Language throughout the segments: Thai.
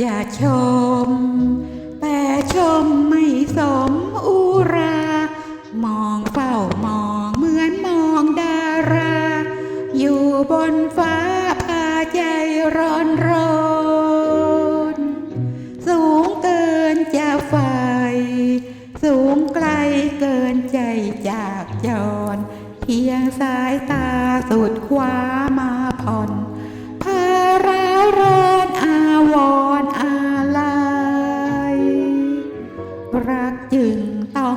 อย่าชม แต่ชมไม่สมอุรา มองเฝ้ามองเหมือนมองดารา อยู่บนฟ้าพาใจร้อนร้อนสูงเกินจะไฟ สูงไกลเกินใจจากจร เพียงสายตาสุดขวามาผ่อน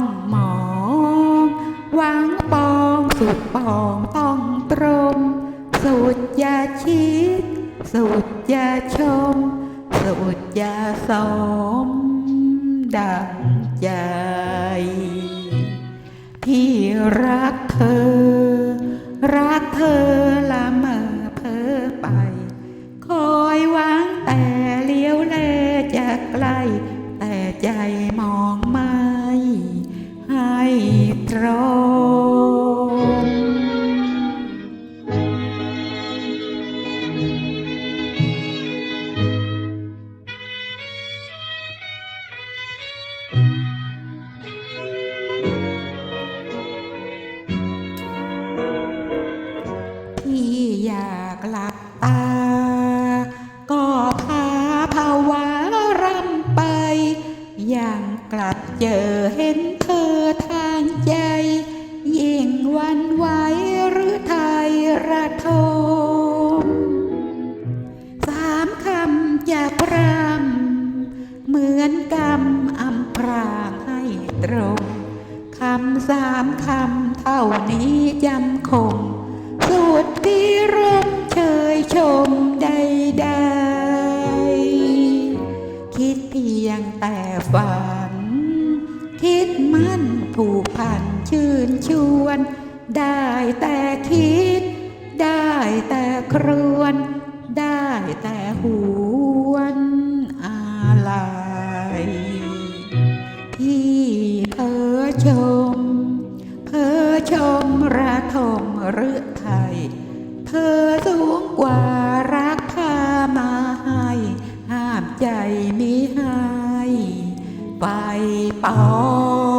องมองหวังปองสุดปองต้องตรม สุดอย่าชิด สุดอย่าชม สุดอย่าสม ดังใจ ที่รักเธอ รักเธอละเมอเพอไป คอยหวังแต่เลี้ยวแลจะไกล แต่ใจมองม่ให้ต รงที่อยากหลับตา ก็พาภาวะรำไป อยังกลับเจอเห็น สามคำเท่านี้จำคง สุดที่รมเชยชมใดๆ คิดเพียงแต่ฝัน คิดมั่นผูกพันชื่นชวน ได้แต่คิด ได้แต่ครวน ได้แต่หวนอะไร หรือไทย เธอสูงกว่ารักพามาให้ห้ามใจมิให้ไปปอง